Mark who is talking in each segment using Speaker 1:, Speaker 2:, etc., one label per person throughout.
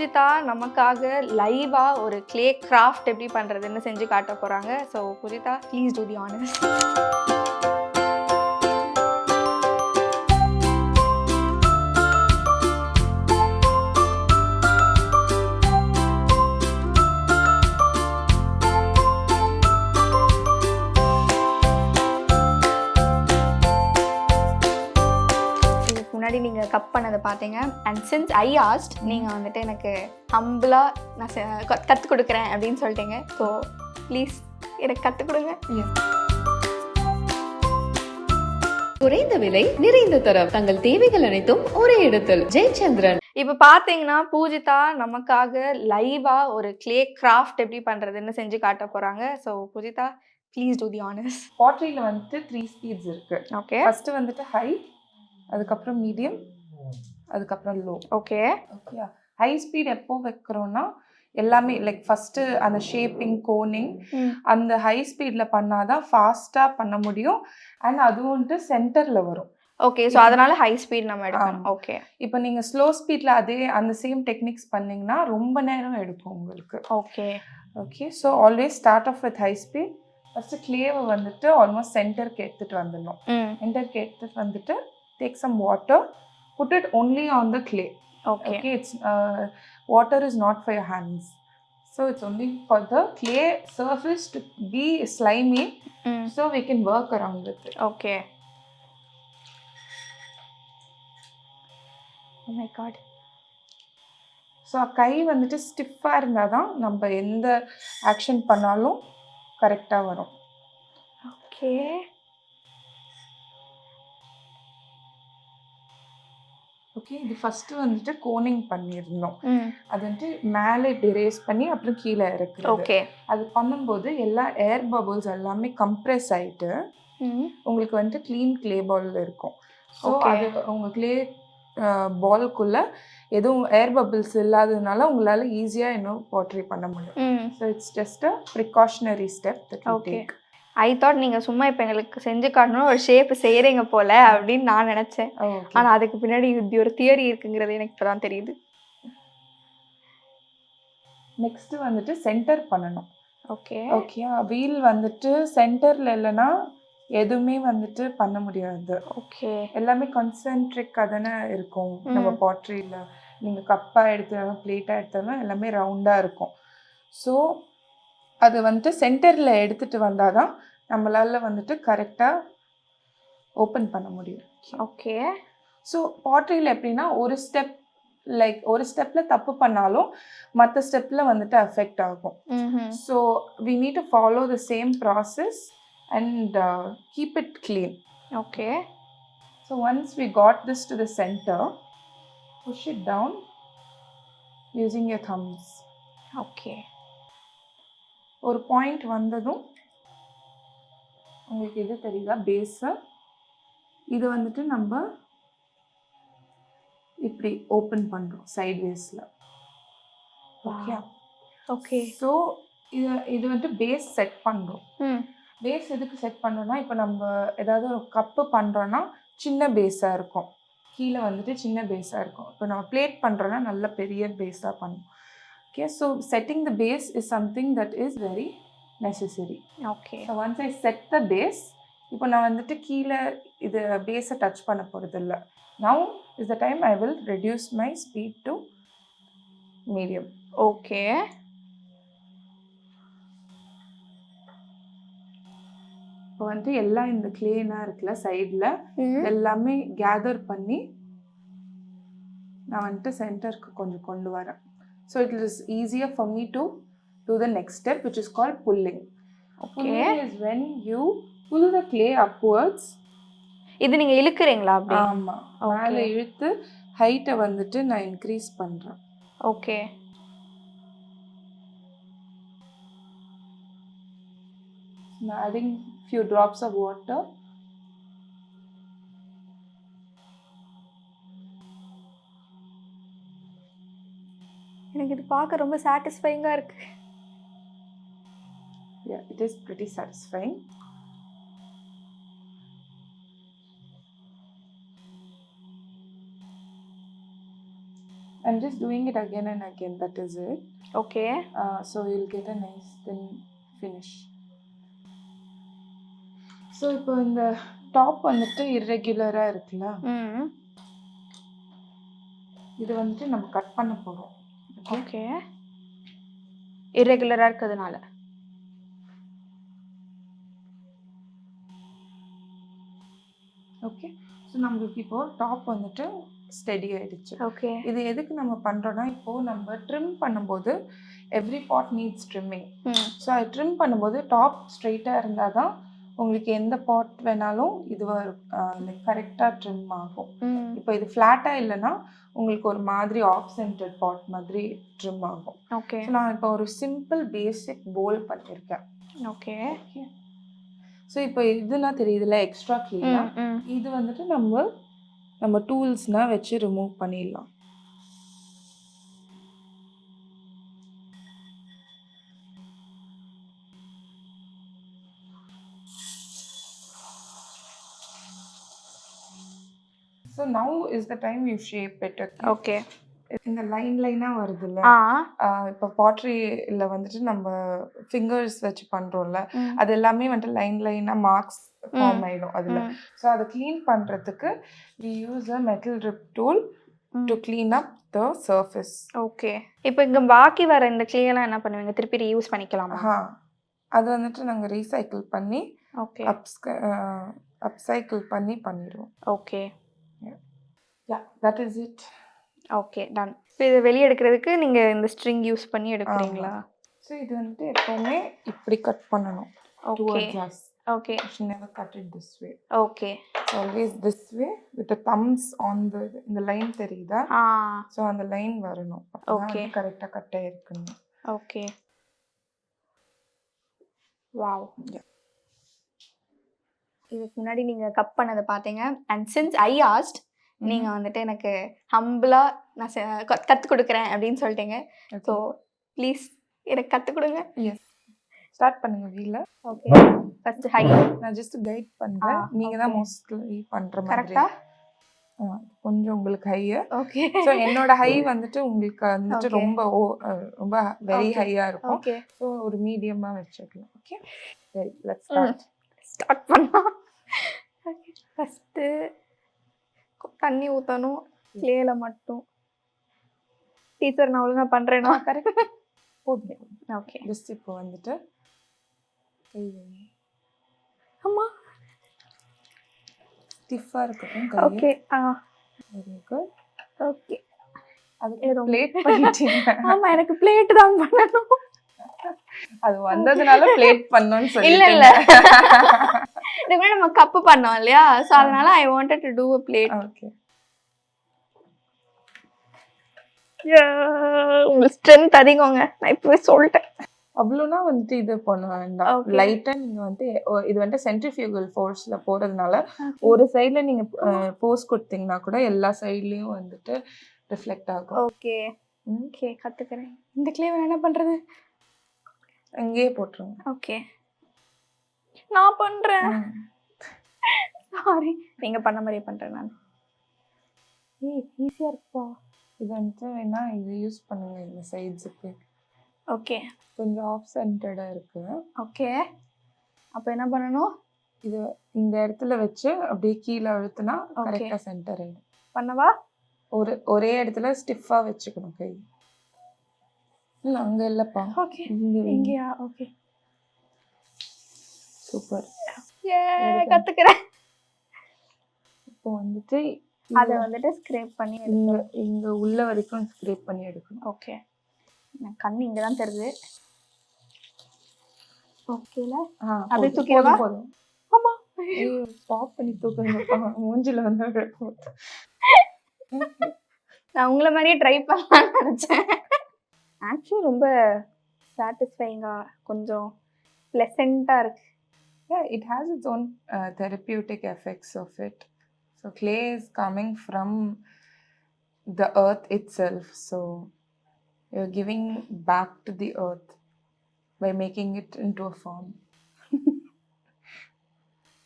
Speaker 1: பூஜிதா நமக்காக லைவாக ஒரு க்ளே கிராஃப்ட் எப்படி பண்றதுன்னு செஞ்சு காட்ட போறாங்க. So Poojitha please do the honest முன்னாடி நீங்க கப் பண்ணதை பார்த்தீங்க. அண்ட் சின்ஸ் ஐ ஆஸ்ட் நீங்க வந்துட்டு எனக்கு ஹம்பிளா நான் செ- க- கத்துக் கொடுக்குறேன் அப்படின்னு சொல்லிட்டீங்க. ஸோ ப்ளீஸ் எனக்கு கற்றுக் கொடுங்க
Speaker 2: குறைந்த விலை நிறைந்த தரம். தங்கள் தேவைகள் அனைத்தும் ஒரே இடத்தில். ஜெயச்சந்திரன்.
Speaker 1: இப்போ பார்த்தீங்கன்னா பூஜிதா நமக்காக லைவா ஒரு க்ளே கிராஃப்ட் எப்படி பண்றதுன்னு செஞ்சு காட்ட போறாங்க. So Poojitha please do the honest
Speaker 3: பாட்ரியில் வந்துட்டு த்ரீ ஸ்பீட்ஸ் இருக்கு.
Speaker 1: ஓகே
Speaker 3: ஃபர்ஸ்ட் வந்துட்டு ஹை அதுக்கப்புறம் மீடியம் அதுக்கப்புறம் low
Speaker 1: okay
Speaker 3: okay high speed எப்போ வைக்கிறோம்னா எல்லாமே லைக் ஃபர்ஸ்ட் அந்த ஷேப்பிங் கோனிங் அந்த ஹை ஸ்பீட்ல பண்ணாதான் ஃபாஸ்டா பண்ண முடியும். அண்ட் அதுவும் வந்துட்டு சென்டர்ல வரும்.
Speaker 1: ஓகே ஸோ அதனால ஹை ஸ்பீட் நம்ம எடுக்கணும்.
Speaker 3: ஆமா.
Speaker 1: ஓகே
Speaker 3: இப்போ நீங்க ஸ்லோ ஸ்பீட்ல அதே அந்த சேம் டெக்னிக்ஸ் பண்ணீங்கன்னா ரொம்ப நேரம் எடுக்கும் உங்களுக்கு.
Speaker 1: Okay
Speaker 3: okay so always start off with high speed first கிளேவை வந்துட்டு ஆல்மோஸ்ட் சென்டருக்கு எடுத்துட்டு வந்துடணும். சென்டருக்கு எடுத்துட்டு வந்துட்டு take some water put it only on the clay
Speaker 1: okay
Speaker 3: okay it's uh, water is not for your hands so it's only for the clay surface to be slimy
Speaker 1: ம்
Speaker 3: so we can work around with it
Speaker 1: okay Oh my god.
Speaker 3: So கை வந்துட்டு ஸ்டிஃபாக இருந்தால் தான் நம்ம எந்த action பண்ணாலும் கரெக்டாக வரும்
Speaker 1: ஓகே
Speaker 3: ஓகே இது ஃபஸ்ட்டு வந்துட்டு கோனிங் பண்ணியிருந்தோம். அது வந்துட்டு மேலே இப்படி ரேஸ் பண்ணி அப்புறம் கீழே இறக்குறது.
Speaker 1: ஓகே
Speaker 3: அது பண்ணும்போது எல்லா ஏர் பபிள்ஸ் எல்லாமே கம்ப்ரெஸ் ஆயிட்டு
Speaker 1: ம்.
Speaker 3: உங்களுக்கு வந்துட்டு க்ளீன் க்ளே பால் இருக்கும். ஸோ. அது உங்கள் க்ளே பால்குள்ள எதுவும் ஏர் பபிள்ஸ் இல்லாததுனால உங்களால் ஈஸியாக இன்னும் போட்ரி பண்ண முடியும். So it's just a precautionary step
Speaker 1: that.
Speaker 3: Take
Speaker 1: I thought நீங்கள் சும்மா இப்போ எங்களுக்கு செஞ்சு காட்டணும் ஒரு ஷேப் செய்கிறீங்க போல அப்படின்னு நான் நினச்சேன்.
Speaker 3: ஓகே
Speaker 1: ஆனால் அதுக்கு பின்னாடி இப்படி ஒரு தியரி இருக்குங்கிறது எனக்கு இப்போ தான் தெரியுது.
Speaker 3: நெக்ஸ்ட் வந்துட்டு சென்டர் பண்ணணும்.
Speaker 1: ஓகே
Speaker 3: ஓகே வீல் வந்துட்டு சென்டரில் இல்லைன்னா எதுவுமே வந்துட்டு பண்ண முடியாது.
Speaker 1: ஓகே
Speaker 3: எல்லாமே கான்சென்ட்ரிக்காக தானே இருக்கும். நம்ம பாட்ரியில் நீங்கள் கப்பாக எடுத்தாலும் பிளேட்டாக எடுத்தாலும் எல்லாமே ரவுண்டாக இருக்கும். ஸோ அது வந்துட்டு சென்டரில் எடுத்துகிட்டு வந்தால் தான் நம்மளால் வந்துட்டு கரெக்டாக ஓப்பன் பண்ண முடியும்.
Speaker 1: ஓகே
Speaker 3: ஸோ பாட்ரியில் எப்படின்னா ஒரு ஸ்டெப் லைக் ஒரு ஸ்டெப்பில் தப்பு பண்ணாலும் மற்ற ஸ்டெப்பில் வந்துட்டு அஃபெக்ட் ஆகும். So we need to follow the same process and keep it clean
Speaker 1: okay
Speaker 3: So once we got this to the center, push it down using your thumbs.
Speaker 1: Okay
Speaker 3: ஒரு point வந்ததும் உங்களுக்கு இது தெரியுதா? பேஸு இது வந்துட்டு நம்ம இப்படி ஓப்பன் பண்ணுறோம் சைட் வேஸில் ஓகே
Speaker 1: ஓகே
Speaker 3: ஸோ இது இது வந்துட்டு பேஸ் செட் பண்ணுறோம்
Speaker 1: ம்.
Speaker 3: பேஸ் எதுக்கு செட் பண்ணோம்னா இப்போ நம்ம ஏதாவது ஒரு கப்பு பண்ணுறோன்னா சின்ன பேஸாக இருக்கும். கீழே வந்துட்டு சின்ன பேஸாக இருக்கும். இப்போ நம்ம பிளேட் பண்ணுறோன்னா நல்ல பெரிய பேஸாக பண்ணும். Okay so setting the base is something that is very necessary
Speaker 1: okay
Speaker 3: so once I set the base இப்போ நான் வந்துட்டு கீழே இது பேஸை டச் பண்ண போகிறதில்ல now is the time I will reduce my speed to medium
Speaker 1: okay
Speaker 3: இப்போ வந்துட்டு எல்லாம் இந்த கிளேனாக இருக்குல்ல சைடில் எல்லாமே கேதர் பண்ணி நான் வந்துட்டு சென்டருக்கு கொஞ்சம் கொண்டு வரேன். So it is easier for me to do the next step which is call pulling
Speaker 1: okay
Speaker 3: is when you pull the clay upwards
Speaker 1: இது நீங்க இழுக்கிறீங்களா அப்படி?
Speaker 3: ஆமாம்
Speaker 1: Okay.
Speaker 3: மேலே இழுத்து ஹைட்டை வந்துட்டு நான் இன்க்ரீஸ் பண்ணுறேன்
Speaker 1: ஓகே
Speaker 3: நான் adding few drops of water.
Speaker 1: எனக்கு இது பார்க்க ரொம்ப சாட்டிஸ்ஃபைங்காக இருக்கு
Speaker 3: yeah it is pretty satisfying I'm just doing it again and again. That is it.
Speaker 1: Okay
Speaker 3: Uh, so you'll get a nice thin finish. So இப்போ இந்த top வந்துட்டு இர்ரெகுலராக இருக்குல்ல இது வந்துட்டு நம்ம கட் பண்ண போகிறோம்
Speaker 1: ஓகே இரெகுலராக இருக்கிறதுனால.
Speaker 3: ஓகே ஸோ நம்மளுக்கு இப்போ டாப் வந்துட்டு ஸ்டெடி ஆயிடுச்சு.
Speaker 1: ஓகே
Speaker 3: இது எதுக்கு நம்ம பண்ணுறோன்னா இப்போது நம்ம ட்ரிம் பண்ணும்போது every pot needs
Speaker 1: trimming
Speaker 3: so அது ட்ரிம் பண்ணும்போது டாப் ஸ்ட்ரைட்டாக இருந்தால் தான் உங்களுக்கு எந்த பாட் வேணாலும் லைக் கரெக்டாக ட்ரிம் ஆகும். இப்போ இது ஃப்ளாட்டாக இல்லைன்னா உங்களுக்கு ஒரு மாதிரி ஆஃப் சென்டர் பாட் மாதிரி ட்ரிம் ஆகும்.
Speaker 1: ஓகே.
Speaker 3: நான் இப்போ ஒரு சிம்பிள் பேசிக் போல் பண்ணியிருக்கேன்
Speaker 1: ஓகே.
Speaker 3: ஸோ இப்போ இதுனா தெரியுதுல எக்ஸ்ட்ரா க்ளீனாக இது வந்துட்டு நம்ம நம்ம டூல்ஸ்னால் வச்சு ரிமூவ் பண்ணிடலாம். So now is the time you shape it
Speaker 1: okay
Speaker 3: இந்த லைன் லைனாக வருதுல்ல? இப்போ பாட்ரியில் வந்துட்டு நம்ம ஃபிங்கர்ஸ் வச்சு பண்ணுறோம்ல. அது எல்லாமே வந்துட்டு லைன் லைனாக மார்க்ஸ் ஃபார்ம் ஆயிடும் அதில். ஸோ அதை க்ளீன் பண்ணுறதுக்கு we use a metal rib
Speaker 1: tool.
Speaker 3: To clean up the surface
Speaker 1: okay இப்போ இங்க பாக்கி வர இந்த கிளியெல்லாம் என்ன பண்ணுவீங்க? திருப்பி ரீயூஸ் பண்ணிக்கலாமா?
Speaker 3: அது வந்துட்டு நாங்கள் ரீசைக்கிள் பண்ணி
Speaker 1: ஓகே
Speaker 3: அப்ஸ்க அப்சைக்கிள் பண்ணி பண்ணிடுவோம் okay that is it
Speaker 1: okay done இப்போ இதை வெளியே எடுக்கிறதுக்கு நீங்க இந்த ஸ்ட்ரிங் யூஸ் பண்ணி எடுக்கிறீங்களா?
Speaker 3: ஸோ இது வந்துட்டு எப்போவுமே இப்படி கட் பண்ணணும். Okay
Speaker 1: okay
Speaker 3: never cut it this way
Speaker 1: okay
Speaker 3: always this way with thumbs on the இந்த லைன் தெரியுதா? ஸோ அந்த லைன் வரணும்.
Speaker 1: Okay.
Speaker 3: கரெக்டாக கட் ஆயிருக்கணும்
Speaker 1: ஓகே வாவ். இதுக்கு முன்னாடி நீங்க கப் பண்ணதை பார்த்தீங்க. அண்ட் சின்ஸ் ஐ ஆஸ்ட் நீங்க வந்துட்டு எனக்கு ஹம்பிளா நான் செ- க- கத்துக் கொடுக்குறேன் அப்படின்னு சொல்லிட்டீங்க. ஸோ ப்ளீஸ் எனக்கு கத்துக் கொடுங்க.
Speaker 3: எஸ் ஸ்டார்ட் பண்ணுங்க வீல
Speaker 1: ஓகே ஃபர்ஸ்ட் ஹை
Speaker 3: நான் ஜஸ்ட் கைட் பண்றேன். நீங்க தான். மோஸ்ட்லி பண்ற மாதிரி.
Speaker 1: கரெக்டா
Speaker 3: ஆ, கொஞ்சம் உங்களுக்கு ஹை
Speaker 1: ஓகே
Speaker 3: ஸோ என்னோட ஹை வந்துட்டு உங்களுக்கு வந்துட்டு. ரொம்ப ஓ- ரொம்ப வெரி
Speaker 1: Okay.
Speaker 3: ஹையா இருக்கும்.
Speaker 1: ஓகே
Speaker 3: ஸோ ஒரு மீடியமா வச்சுக்கலாம். ஓகே சரி லெட்ஸ்
Speaker 1: ம். ஸ்டார்ட் பண்ணலாம். ஃபஸ்ட்டு தண்ணி ஊற்றணும் கிளேல மட்டும். டீச்சர் நான் ஒழுங்கா பண்றேனா?
Speaker 3: கரெக்ட் போதும்
Speaker 1: ஓகே
Speaker 3: ஜஸ்ட் இப்போ வந்துட்டு கை வைங்க.
Speaker 1: அம்மா
Speaker 3: ஸ்டிஃபா இருக்கட்டும்
Speaker 1: ஓகே ஆ.
Speaker 3: வெரி குட்
Speaker 1: ஓகே
Speaker 3: அதுக்கு பிளேட் பண்ணிட்டீங்க.
Speaker 1: ஆமா எனக்கு பிளேட் தான் பண்ணணும்.
Speaker 3: அது வந்ததுனால பிளேட் பண்ணோம்னு சொல்லி
Speaker 1: இல்ல இல்ல. இதுக்கு நம்ம கப்பு பண்ணோம் இல்லையா? ஸோ அதனால I wanted to do a plate
Speaker 3: okay
Speaker 1: உங்களுக்கு ஸ்ட்ரென்த் அதிகங்க. நான் இப்பவே சொல்லிட்டேன்.
Speaker 3: அவ்வளோனா வந்துட்டு இது பண்ண வேண்டாம்.
Speaker 1: Okay.
Speaker 3: லைட்டா நீங்க வந்து இது வந்துட்டு சென்ட்ரிஃபியூகல் ஃபோர்ஸ்ல போறதுனால ஒரு சைடுல நீங்க போஸ் கொடுத்தீங்கன்னா கூட எல்லா சைட்லயும் வந்துட்டு ரிஃப்ளெக்ட் ஆகும்.
Speaker 1: ஓகே. ஓகே கத்துக்கிறேன். இந்த கிளேவர் என்ன பண்றது?
Speaker 3: அங்கேயே போட்டுருங்க.
Speaker 1: ஓகே நான் பண்றேன்.
Speaker 3: ம்.
Speaker 1: சாரி நீங்க பண்ண மாதிரியே பண்றேன் நான். ஏய் ஈஸியா இருக்குப்பா
Speaker 3: இது வந்துட்டு வேணா இது யூஸ் பண்ணுங்க இந்த சைட்ஸுக்கு
Speaker 1: ஓகே
Speaker 3: கொஞ்சம் ஆஃப் சென்டர்டா இருக்கு.
Speaker 1: ஓகே அப்போ என்ன பண்ணணும்?
Speaker 3: இது இந்த இடத்துல வச்சு அப்படியே கீழே அழுத்துனா
Speaker 1: Okay.
Speaker 3: கரெக்டா சென்டர் ஆயிடும்.
Speaker 1: பண்ணவா?
Speaker 3: ஒரு ஒரே இடத்துல ஸ்டிஃபா வச்சுக்கணும் கை. இல்ல அங்க இல்லப்பா.
Speaker 1: ஓகே
Speaker 3: இங்க
Speaker 1: இங்கயா? ஓகே
Speaker 3: சூப்பர்
Speaker 1: ஏ. கத்துக்கிறேன்.
Speaker 3: இப்போ வந்துட்டு
Speaker 1: அதை வந்துட்டு ஸ்க்ரேப் பண்ணி
Speaker 3: இங்க இங்க உள்ள வரைக்கும் ஸ்க்ரேப் பண்ணி எடுக்கணும்
Speaker 1: ஓகே எனக்கு கண்ணு இங்க தான் தெரியுது ஓகேல அப்படியே தூக்கிடவா?
Speaker 3: போதும்.
Speaker 1: ஆமா
Speaker 3: stop பண்ணி தூக்குங்கப்பா. மூஞ்சில வந்து.
Speaker 1: நான் உங்களை மாதிரியே ட்ரை பண்ணலாம்னு நினச்சேன் ஆக்சுவலி ரொம்ப சாட்டிஸ்ஃபைங்கா கொஞ்சம் ப்ளசண்ட்டாக இருக்கு
Speaker 3: has its own uh, therapeutic effects of it. So clay is coming from the earth itself. So you're giving back to the earth by making it into a form.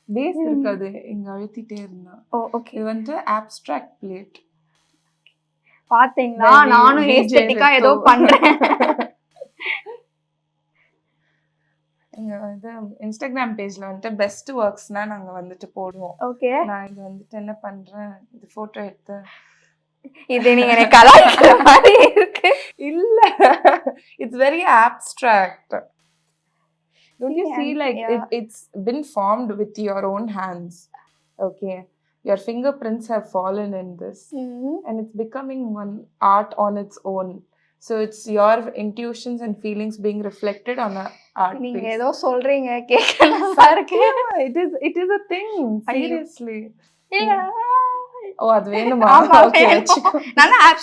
Speaker 3: Base
Speaker 1: Mm.
Speaker 3: இருக்காது இங்க அழுத்திட்டே இருந்தா
Speaker 1: ஓ okay
Speaker 3: இது வந்துட்டு abstract plate
Speaker 1: பாத்தீங்களா நானும் ஏஸ்தட்டிக்கா ஏதோ. பண்றேன்
Speaker 3: இங்க வந்து இன்ஸ்டாகிராம் பேஜ்ல வந்துட்டு பெஸ்ட் ஒர்க்ஸ்னா நாங்க வந்துட்டு போடுவோம்
Speaker 1: ஓகே
Speaker 3: நான் இது வந்துட்டு என்ன பண்றேன் இது போட்டோ எடுத்து
Speaker 1: இது நீங்க எனக்கு கலாய்க்கிற மாதிரி இருக்கு
Speaker 3: இல்ல it's very abstract don't you
Speaker 1: See,
Speaker 3: see
Speaker 1: and-
Speaker 3: like
Speaker 1: yeah.
Speaker 3: it, it's been formed with your own hands okay your fingerprints have fallen in this
Speaker 1: ம்.
Speaker 3: and it's becoming one art on its own so it's your intuitions and feelings being reflected on a art
Speaker 1: நீங்க ஏதோ சொல்றீங்க கேட்க நல்லா இருக்கு
Speaker 3: it is a thing
Speaker 1: ஐயோ.
Speaker 3: seriously.
Speaker 1: இல்ல.
Speaker 3: oh அது வேணுமா. வச்சுக்கோ.
Speaker 1: நான் art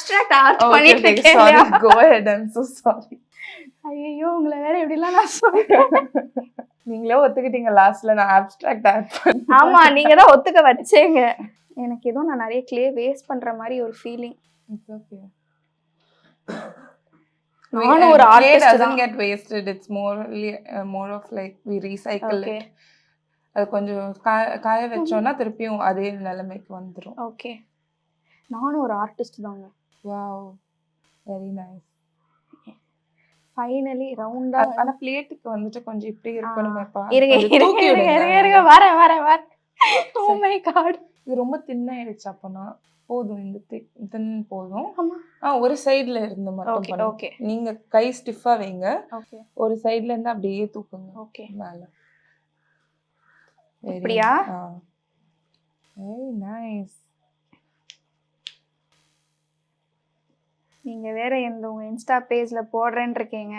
Speaker 3: Okay,
Speaker 1: பண்ணிட்டு இருக்கேன். இல்லையா?
Speaker 3: go ahead i'm so sorry.
Speaker 1: ஐயோ உங்களை வேற எப்படிலாம் நான் சொல்றேன்.
Speaker 3: நீங்களே ஒத்துக்கிட்டீங்க லாஸ்ட்ல நான் abstract ஆட் பண்ணேன்.
Speaker 1: ஆமா நீங்க தான் ஒத்துக்க வச்சேங்க. எனக்கு ஏதோ நான் நிறைய கிளே வேஸ்ட் பண்ற மாதிரி ஒரு ஃபீலிங்
Speaker 3: It's okay.
Speaker 1: நானும் ஒரு
Speaker 3: doesn't
Speaker 1: தான்.
Speaker 3: It's more uh, more of like we recycle
Speaker 1: okay
Speaker 3: it. அது கொஞ்சம் காய வச்சோம்னா திருப்பியும் அதே நிலைமைக்கு வந்துரும்.
Speaker 1: ஓகே நானும் ஒரு ஆர்டிஸ்ட் தாங்க.
Speaker 3: வாவ் வெரி நைஸ்
Speaker 1: ஃபைனலி ரவுண்டா
Speaker 3: ஆனா பிளேட்டுக்கு வந்துட்டு கொஞ்சம் இப்படி இருக்கணுமேப்பா
Speaker 1: இருங்க இருங்க இருங்க. இருங்க வரேன் வரேன் வரேன். ஓ மை காட்
Speaker 3: இது ரொம்ப தின்னாயிடுச்சு அப்பனா. போதும் இந்த தின் போதும். ஆ ஒரு சைடுல இருந்து மட்டும்
Speaker 1: ஓகே
Speaker 3: நீங்க கை ஸ்டிஃபா வைங்க.
Speaker 1: ஓகே
Speaker 3: ஒரு சைடுல இருந்து அப்படியே தூக்குங்க.
Speaker 1: ஓகே
Speaker 3: மேல.
Speaker 1: இப்படியா?
Speaker 3: வெரி நைஸ்
Speaker 1: நீங்க வேற எந்த உங்க இன்ஸ்டா பேஜ்ல போடுறேன்னு இருக்கீங்க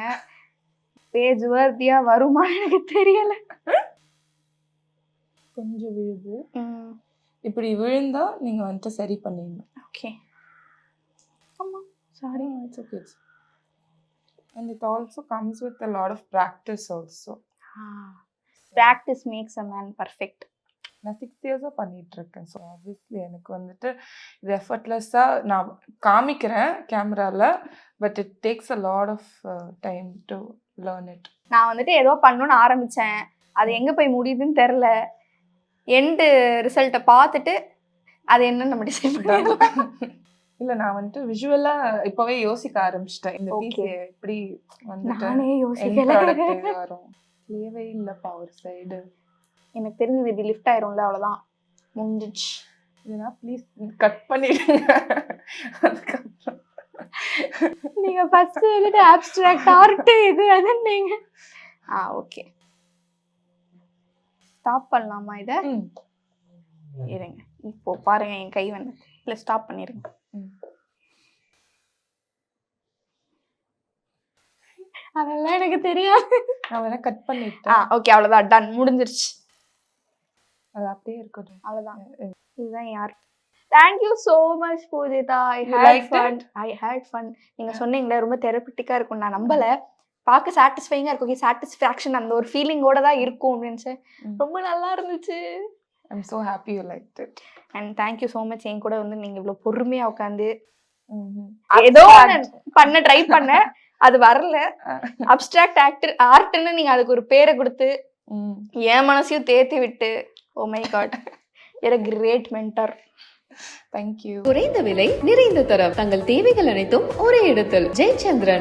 Speaker 1: பேஜ் வர்த்தியா வருமா எனக்கு தெரியல.
Speaker 3: கொஞ்சம் விழுது. இப்படி விழுந்தா நீங்க வந்துட்டு சரி பண்ணிடணும்.
Speaker 1: ஓகே ஆமா sorry
Speaker 3: it's okay and it also comes with a lot of practice also.
Speaker 1: Practice makes a man perfect
Speaker 3: நான் சிக்ஸ் இயர்ஸாக பண்ணிட்டு இருக்கேன் ஸோ ஆப்வியஸ்லி எனக்கு வந்துட்டு இது எஃபர்ட்லெஸ்ஸாக நான் காமிக்கிறேன் கேமரால but it takes a lot of time to learn it
Speaker 1: நான் வந்துட்டு ஏதோ பண்ணணும்னு ஆரம்பிச்சேன். அது எங்க போய் முடியுதுன்னு தெரில எண்டு ரிசல்ட்டை பார்த்துட்டு அது என்னன்னு நம்ம டிசைட் பண்ணலாம்
Speaker 3: இல்ல நான் வந்துட்டு விஷுவலா இப்பவே யோசிக்க ஆரம்பிச்சிட்டேன். இந்த பீஸ். எப்படி
Speaker 1: நானே யோசிக்கல.
Speaker 3: வரும். தேவை இல்லப்பா ஒரு சைடு
Speaker 1: எனக்கு தெரிஞ்சது இப்படி லிஃப்ட் ஆயிரும்ல அவ்வளவுதான். முடிஞ்சிச்சு
Speaker 3: இதுனா ப்ளீஸ் கட் பண்ணிடுங்க. அதுக்கப்புறம்.
Speaker 1: நீங்க ஃபர்ஸ்ட் வந்துட்டு ஆப்ஸ்ட்ராக்ட் ஆர்ட் இது அது நீங்க. ஆ ஓகே ஸ்டாப் பண்ணலாமா இத. இருங்க. இப்போ பாருங்க என் கை வந்து இல்ல ஸ்டாப் பண்ணிருங்க. அதெல்லாம் எனக்கு தெரியாது.
Speaker 3: வேணா கட் பண்ணிட்டேன்.
Speaker 1: ஓகே அவ்வளவுதான் டன் முடிஞ்சிருச்சு.
Speaker 3: அது அப்படியே இருக்கட்டும்.
Speaker 1: அவ்வளவுதான். இதுதான் art thank you so much
Speaker 3: Poojitha.
Speaker 1: I
Speaker 3: had
Speaker 1: fun I had fun நீங்க சொன்னீங்களே ரொம்ப தெரப்பிட்டிக்கா இருக்கும் நான் நம்பல. பார்க்க சாட்டிஸ்ஃபைங்கா இருக்கும். சாட்டிஸ்ஃபேக்ஷன் அந்த ஒரு ஃபீலிங்கோட தான் இருக்கும் அப்படின்னு. ரொம்ப நல்லா இருந்துச்சு.
Speaker 3: I'm so happy you like it
Speaker 1: and thank you so much என் கூட வந்து நீங்க இவ்வளவு பொறுமையா உட்காந்து. ஏதோ பண்ண ட்ரை பண்ணேன் அது வரல. அப்டிராக்ட் ஆக்டர் ஆர்ட்னு நீங்க அதுக்கு ஒரு பேரை கொடுத்து என் மனசையும் தேத்தி விட்டு ஓ my god a great mentor
Speaker 3: thank you
Speaker 2: குறைந்த விலை நிறைந்த தரம். தங்கள் தேவைகள் அனைத்தும் ஒரே இடத்தில். ஜெயச்சந்திரன்.